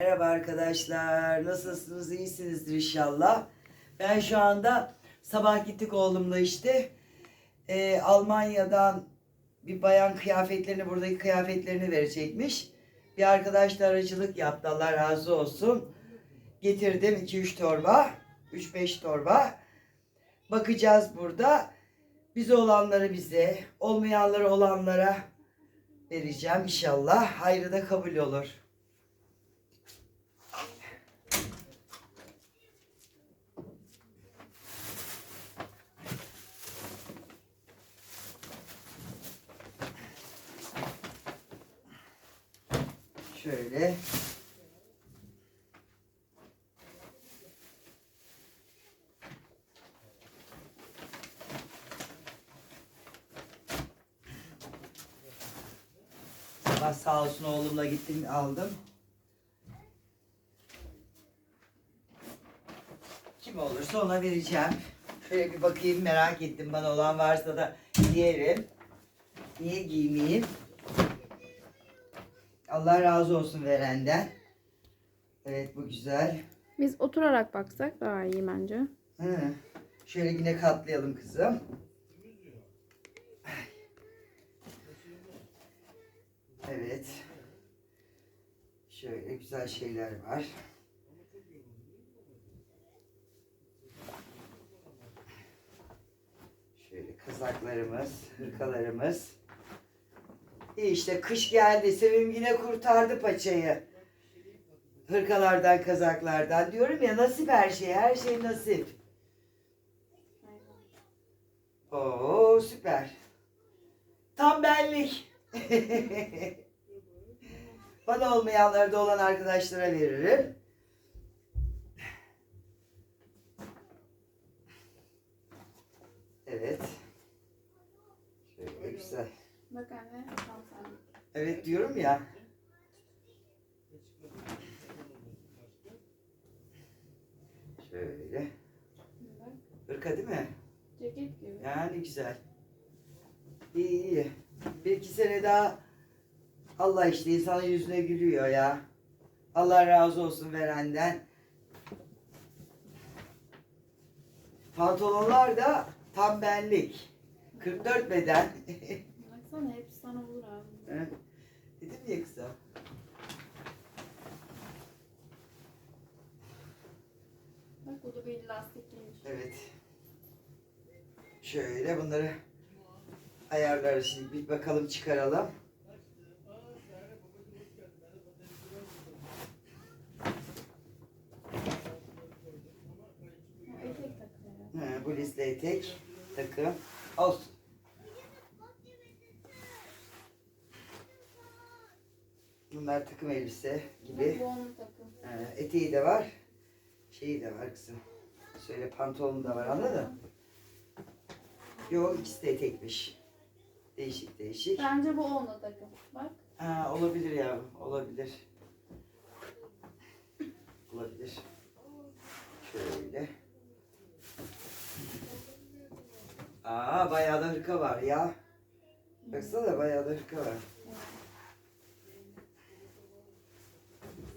Merhaba arkadaşlar. Nasılsınız? İyisinizdir inşallah. Ben şu anda sabah gittik oğlumla işte. Ee, Almanya'dan bir bayan kıyafetlerini, buradaki kıyafetlerini verecekmiş. Bir arkadaş da aracılık yaptı. Allah razı olsun. Getirdim 2-3 torba. 3-5 torba. Bakacağız burada. Bize olanları bize, olmayanları olanlara vereceğim inşallah. Hayrı da kabul olur. Şöyle. Sabah sağ olsun oğlumla gittim aldım. Kim olursa ona vereceğim. Şöyle bir bakayım merak ettim. Bana olan varsa da giyerim. Niye giymeyeyim? Allah razı olsun verenden. Evet bu güzel. Biz oturarak baksak daha iyi bence. Hı. Şöyle yine katlayalım kızım. Evet. Şöyle güzel şeyler var. Şöyle kazaklarımız, hırkalarımız. İyi işte kış geldi. Sevim yine kurtardı paçayı. Hırkalardan, kazaklardan. Diyorum ya nasip her şey. Her şey nasip. Oo süper. Tam benlik. Bana olmayanları da olan arkadaşlara veririm. Evet. Şöyle güzel. Bak anne. Evet diyorum ya. Şöyle. Hırka değil mi? ceket gibi. Yani güzel. İyi iyi. Bir iki sene daha Allah işte insanın yüzüne gülüyor ya. Allah razı olsun verenden. Pantolonlar da tam benlik. 44 beden. Baksana hepsi sana olur abi. He? Dedim ya kısa. Bak bu da bir lastikliymiş. Evet. Şöyle bunları ayarlarız şimdi. Bir bakalım çıkaralım. Ha, etek takıyor. He, bu liste etek takım. Olsun. Bunlar takım elbise gibi. Ee, eteği de var. Şeyi de var kızım. Şöyle pantolonu da var anladın mı? Yok ikisi de etekmiş. Değişik değişik. Bence bu onun takım. Bak. Ha, olabilir ya olabilir. Olabilir. Şöyle. Aa bayağı da hırka var ya. Baksana bayağı da hırka var.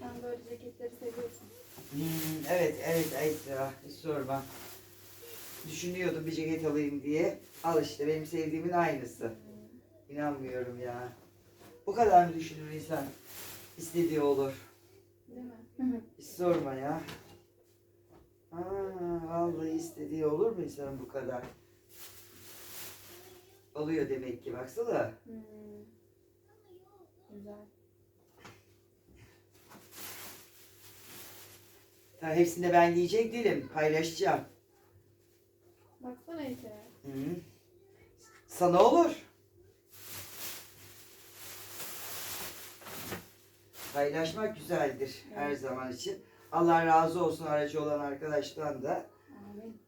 Sen böyle ceketleri seviyorsun. Hmm, evet evet evet ya hiç sorma. Düşünüyordum bir ceket alayım diye. Al işte benim sevdiğimin aynısı. İnanmıyorum ya. Bu kadar mı düşünür insan? İstediği olur. Değil mi? Hiç sorma ya. Aa, vallahi istediği olur mu insanın bu kadar? Oluyor demek ki baksana. Hmm. Güzel. Ta hepsini de ben giyecek değilim. Paylaşacağım. Baksana eteğe. Hı. Sana olur. Paylaşmak güzeldir her Evet. zaman için. Allah razı olsun aracı olan arkadaştan da. Amin.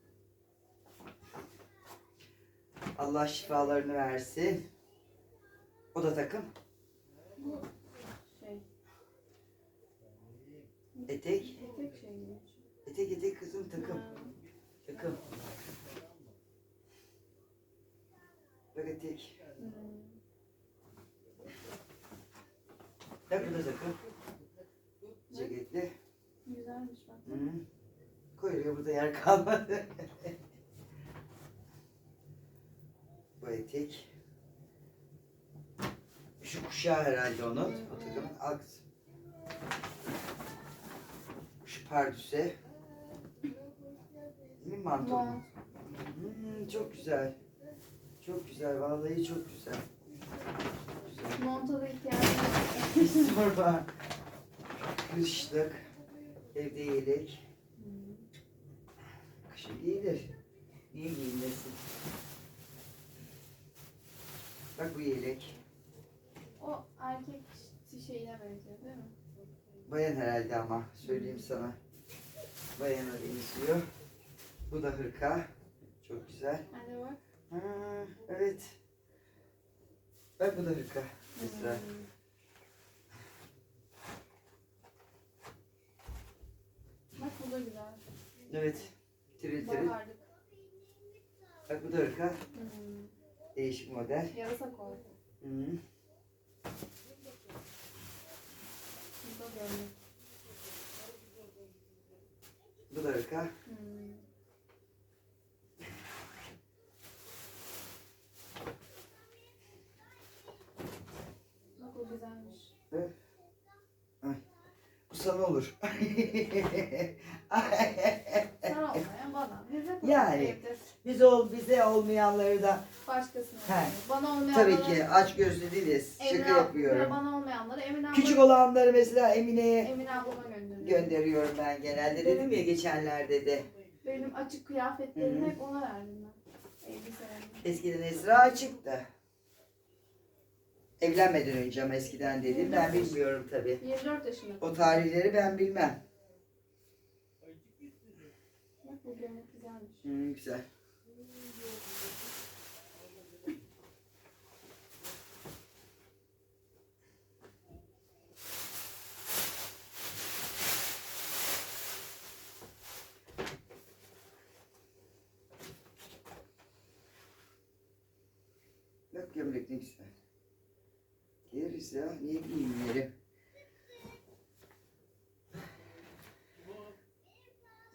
Allah şifalarını versin. O da takım. Bu şey. Etek. Etek şey. Etek etek kızım takım. Ha. Takım. Bak etek. Hmm. Bak bu da takım. Ceket güzelmiş bak. Hı. Koy oraya burada yer kalmadı. Bu etek. Şu kuşağı herhalde onun. Hı, O takımın. Al kızım. Şu pardüse. Değil mi manto? Hmm, çok güzel. Çok güzel. Vallahi çok güzel. Güzel. Monta da ihtiyacım var. Bir sorma. Kışlık. Evde yelek. Kışın giyilir. Niye giyinmesin? Bak bu yelek. O erkek şeyine benziyor değil mi? Bayan herhalde ama. Söyleyeyim sana. Bayana benziyor. Bu da hırka. Çok güzel. Hadi bak. Ha, evet. Bak bu da hırka. Mesela. Hmm. Bak bu da güzel. Evet. Tiril tiril. Baharlık. Bak bu da hırka. Hmm. Değişik model. Yarasa koy. Hı. Bu da gömlek. Bu da hırka. Hmm. Bak o güzelmiş. Bu sana olur. Sana olmayan bana. Bize Yani. Biz ol, bize olmayanları da başkasına. He. Bana olmayanları. tabii ki aç gözlü değiliz. Şaka yapıyorum. Bana olmayanları Emine Küçük olanları mesela Emine'ye Emine ablama gönderiyorum. ben genelde. Dedim ya geçenlerde de. Benim açık kıyafetlerimi Hı hep ona verdim ben. Elbiselerimi. Eskiden Esra açıktı. Evlenmeden önce ama eskiden dedim. Ben bilmiyorum tabii. 24 yaşında. O tarihleri ben bilmem. Bak bu gömlek güzelmiş. Güzel. Güzel. Giyeriz ya. Niye giymeyelim?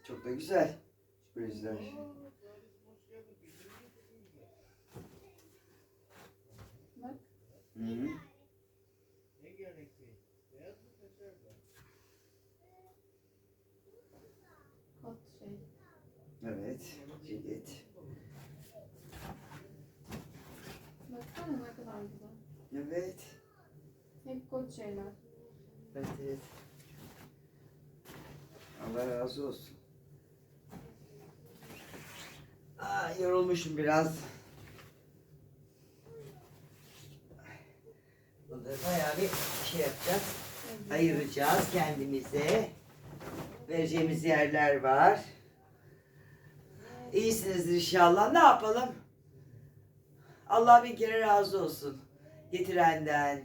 Çok da güzel. Yüzden. Bak. Hı -hı. Şey. Evet. Ceket. Baksana ne kadar güzel. Evet. Hep kot şeyler. Evet evet. Allah razı olsun. Aa, yorulmuşum biraz. Burada bayağı bir şey yapacağız. Ayıracağız kendimize. Vereceğimiz yerler var. İyisinizdir inşallah. Ne yapalım? Allah bir kere razı olsun. Getirenden,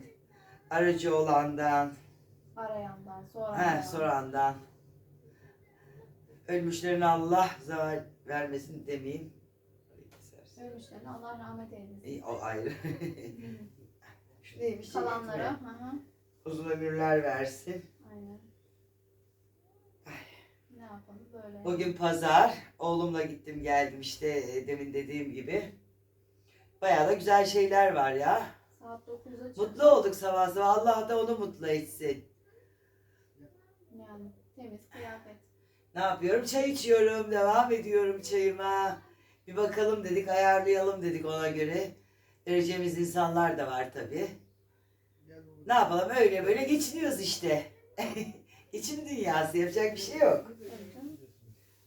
aracı olandan, Arayandan, sorandan. he, sorandan. Ölmüşlerin Allah zeval vermesin demeyeyim. Ölmüşlerine Allah rahmet eylesin. İyi, o ayrı. Şu neymiş? Kalanlara. Hı hı. Uzun ömürler versin. Aynen. Ne yapalım böyle. Bugün pazar. Oğlumla gittim geldim işte e, demin dediğim gibi. Bayağı da güzel şeyler var ya. Saat 9'da çık. Mutlu olduk sabah sabah. Allah da onu mutlu etsin. Yani temiz kıyafet. Ne yapıyorum? Çay içiyorum. Devam ediyorum çayıma. Bir bakalım dedik, ayarlayalım dedik ona göre. Vereceğimiz insanlar da var tabii. Ne yapalım? Öyle böyle geçiniyoruz işte. İçin dünyası. Yapacak bir şey yok.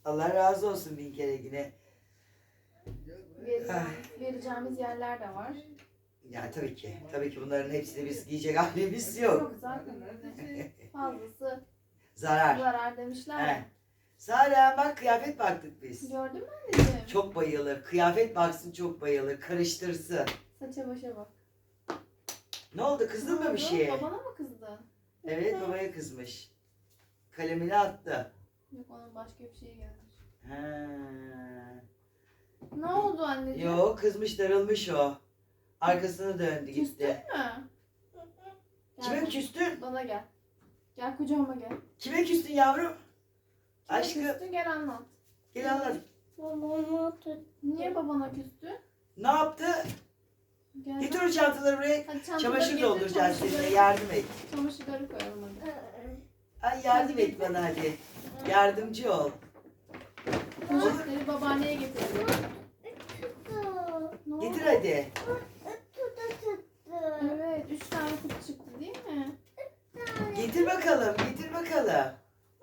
Allah razı olsun bin kere yine. Vereceğimiz, vereceğimiz yerler de var. Ya tabii ki. Tabii ki bunların hepsini biz giyecek halimiz yok. Yok zaten öyle. Fazlası Zarar. zarar demişler. He. Saren bak kıyafet baktık biz. Gördün mü anneciğim? Çok bayılır. Kıyafet baksın çok bayılır. Karıştırsın. Saça başa bak. Ne oldu? Kızdın mı bir şeye? Babana mı kızdı? Evet babaya kızmış. Kalemini attı. Yok onun başka bir şey gelmiş. Ha. Ne oldu anneciğim? Yo kızmış darılmış o. Arkasını döndü Küstün gitti. mü? Kime Gel, küstün? Bana gel. Gel kucağıma gel. Kime küstün yavrum? Kime Aşkım. küstün gel anlat. Gel anlat. Babamı tut. Niye babana küstün? Ne yaptı? Gel Getir o çantaları buraya. Hadi çantaları Çamaşır getir, dolduracağız çamaşırları- seninle. Yardım et. Çamaşırları koyalım hadi. Ay yardım Hadi et getir. bana hadi. Yardımcı ol. Poşetleri babaanneye getiriyor. Ne oldu? Getir hadi. Evet, üç tane kutu çıktı değil mi? Getir bakalım. Getir bakalım.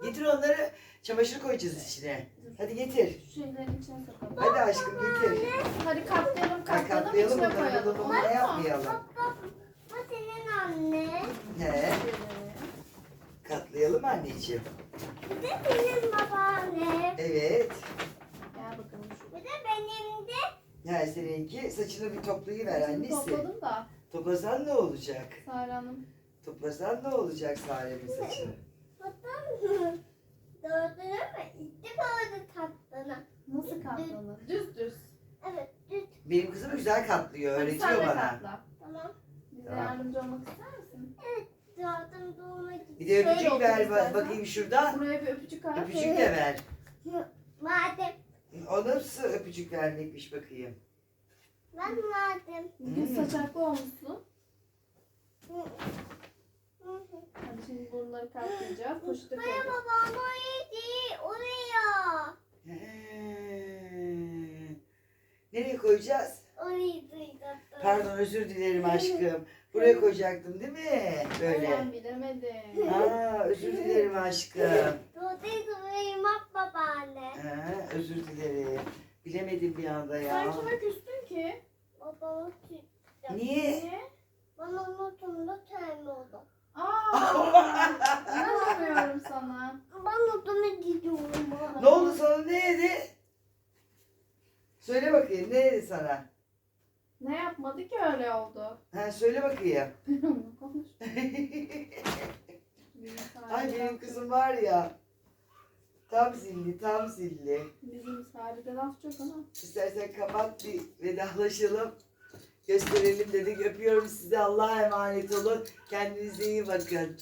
Getir onları. Çamaşır koyacağız içine. Hadi getir. Şeylerin içine. Hadi aşkım getir. Hadi katlayalım, Ay katlayalım, katlayalım içine bunları koyalım. Olur mu? yapmayalım. Bu senin anne. He, Evet. katlayalım anneciğim. Bu da senin babaanne. Evet. Gel bakalım şu. Bu da benim de. Yani seninki saçını bir toplayıver Saçını annesi. Topladım da Toplasan ne olacak? Sare Hanım. Toplasan ne olacak Sare'nin saçını? Bakalım. Doğru mu? İtti böyle tatlına. Nasıl katlanır? Düz düz. Evet düz. Benim kızım güzel katlıyor, Hadi öğretiyor de bana. katla. Tamam. Bize Tamam. yardımcı olmak ister misin? Zaten doğuma gitti. Bir de Şöyle öpücük otur ver ba- istersen. bakayım şuradan. Buraya bir öpücük at. Öpücük de ver. Madem. O nasıl öpücük vermekmiş bakayım. Ben madem. Bugün Hmm. saçaklı olmuşsun. Hadi şimdi bunları katlayacağız. Poşete Buraya koyacağız. babam oraya değil. Oraya. He. Nereye koyacağız? Orayı duydum. Pardon özür dilerim aşkım. Buraya koyacaktım değil mi? Böyle. Ben bilemedim. Aa özür dilerim aşkım. Doğduydu burayı bak babaanne. Ha, özür dilerim. Bilemedim bir anda Sen ya. kime küstün ki? Babamı tuttum. Niye? Niye? Bana unutumda termi oldu. Aa, inanamıyorum sana. Ben odama gidiyorum. bana. Ne oldu sana ne yedi? Söyle bakayım ne yedi sana? Ne yapmadı ki öyle oldu? Ha, söyle bakayım. Konuş. Ay benim kızım var ya. Tam zilli tam zilli. Bizim Sari'de laf çok ama. İstersen kapat bir vedalaşalım. Gösterelim dedik. Öpüyorum sizi. Allah'a emanet olun. Kendinize iyi bakın.